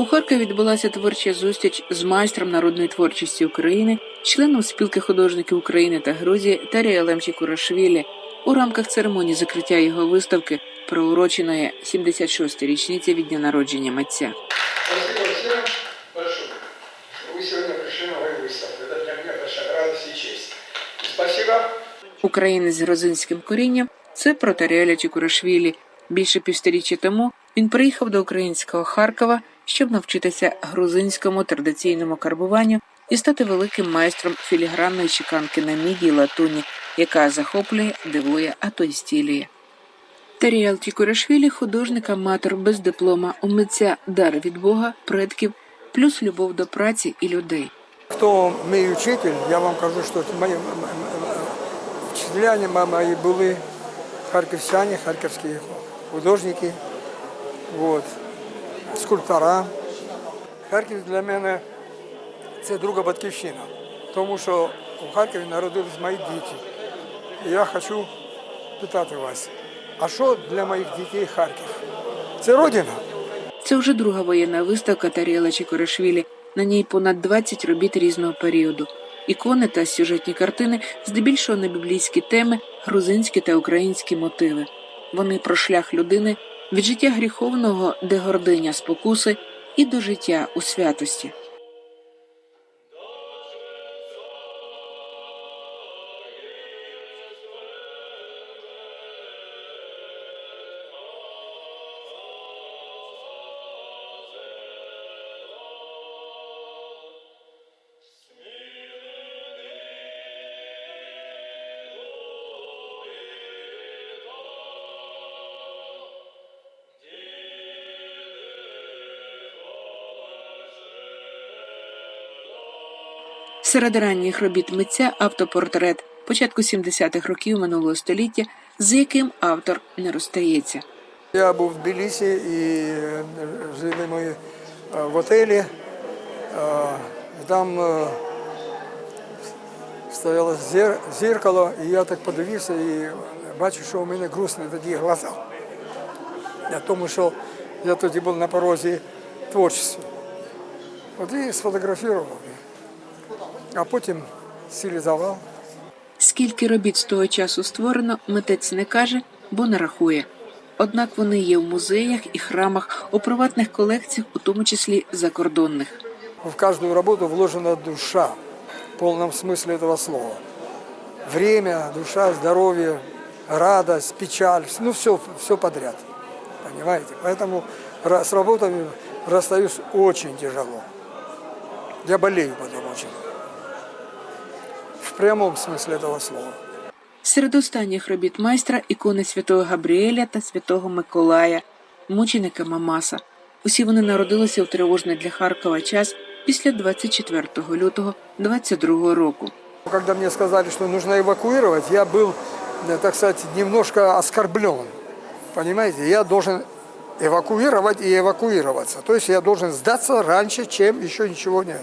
У Харкові відбулася творча зустріч з майстром народної творчості України, членом спілки художників України та Грузії Таріалем Чікурашвілі у рамках церемонії закриття його виставки, приуроченої 76-ї річниці від дня народження митця. Спасибо всем большое. Вы сегодня пришли на мою выставку. Это для меня большая радость и честь. И спасибо Українець з грузинським корінням це протаріаля Чікурашвілі. Більше півсторіччя тому він приїхав до українського Харкова, щоб навчитися грузинському традиційному карбуванню і стати великим майстром філігранної чеканки на міді й латуні, яка захоплює, дивує, а то й стілює. Таріал Чікурашвілі – художник-аматор без диплома, у митця дар від Бога, предків, плюс любов до праці і людей. Хто мій учитель, я вам кажу, що мої м- м- м- вчителя мої були харківчані, харківські художники, вот, скульптора. Харків для мене це друга батьківщина, тому що у Харкові народились мої діти. І я хочу питати вас, а що для моїх дітей Харків? Це родина. Це вже друга воєнна виставка Таріела Чікорашвілі. На ній понад 20 робіт різного періоду. Ікони та сюжетні картини здебільшого на біблійські теми, грузинські та українські мотиви. Вони про шлях людини від життя гріховного, де гординя спокуси, і до життя у святості. Серед ранніх робіт митця автопортрет початку 70-х років минулого століття, з яким автор не розстається. Я був в Тбілісі і е, жили ми е, в готелі. Е, Там стояло зеркало, і я так подивився і бачу, що у мене грустні тоді глаза. Тому що я тоді був на порозі творчості. От і сфотографував А потім стилізував. Скільки робіт з того часу створено, митець не каже, бо не рахує. Однак вони є в музеях і храмах, у приватних колекціях, у тому числі закордонних. В каждую работу вложена душа, в полном смысле этого слова. Время, душа, здоровье, радость, печаль, ну все, все подряд. Понимаете? Поэтому ра- с работами расстаюсь очень тяжело. Я болею потом очень. В прямом смысле этого слова. Серед останніх робіт майстра ікони святого Габріеля та святого Миколая, мученика Мамаса. Усі вони народилися у тривожний для Харкова час після 24 лютого 22 року. Когда мне сказали, что нужно эвакуировать, я был, э, так сказать, немножко оскорблен. Понимаете, я должен эвакуировать и эвакуироваться. То есть я должен сдаться раньше, чем еще ничего не.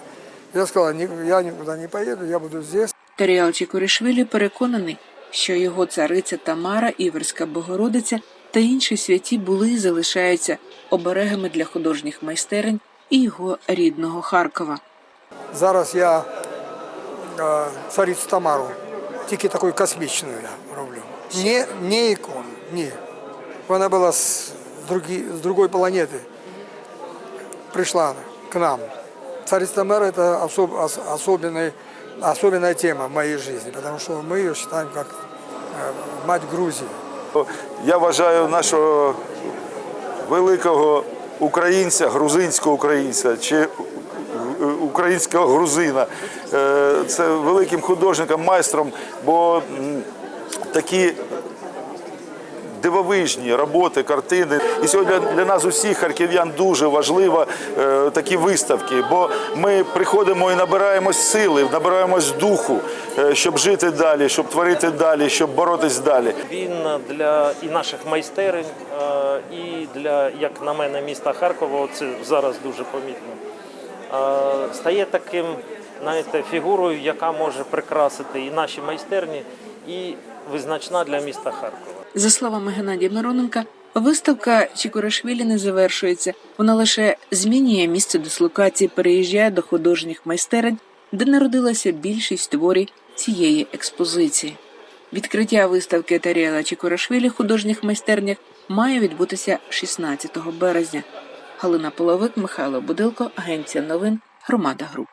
Я сказал, «Ни- я никуда не поеду, я буду здесь. Таріал Чікоришвілі переконаний, що його цариця Тамара, Іверська Богородиця та інші святі були і залишаються оберегами для художніх майстерень і його рідного Харкова. Зараз я е, царицю Тамару, тільки таку космічну я роблю. Не, не ікону, ні. Вона була з, другі, з другої планети. Прийшла к нам. Царица Тамара – это особ, ос- особенный, особенная тема в моей жизни, потому что мы ее считаем как э, мать Грузии. Я вважаю нашого великого українця, грузинського українця чи українського грузина. е, Це великим художником, майстром, бо такі дивовижні роботи, картини. І сьогодні для нас усіх харків'ян дуже важливо е, такі виставки, бо ми приходимо і набираємось сили, набираємось духу, е, щоб жити далі, щоб творити далі, щоб боротись далі. Він для і наших майстерень, е, і для, як на мене, міста Харкова, це зараз дуже помітно, стає таким, знаєте, фігурою, яка може прикрасити і наші майстерні, і визначна для міста Харкова. За словами Геннадія Мироненка, Виставка Чікурашвілі не завершується. Вона лише змінює місце дислокації, переїжджає до художніх майстерень, де народилася більшість творів цієї експозиції. Відкриття виставки Таріела Чікурашвілі в художніх майстернях має відбутися 16 березня. Галина Половик, Михайло Будилко, Агенція новин, Громада Груп.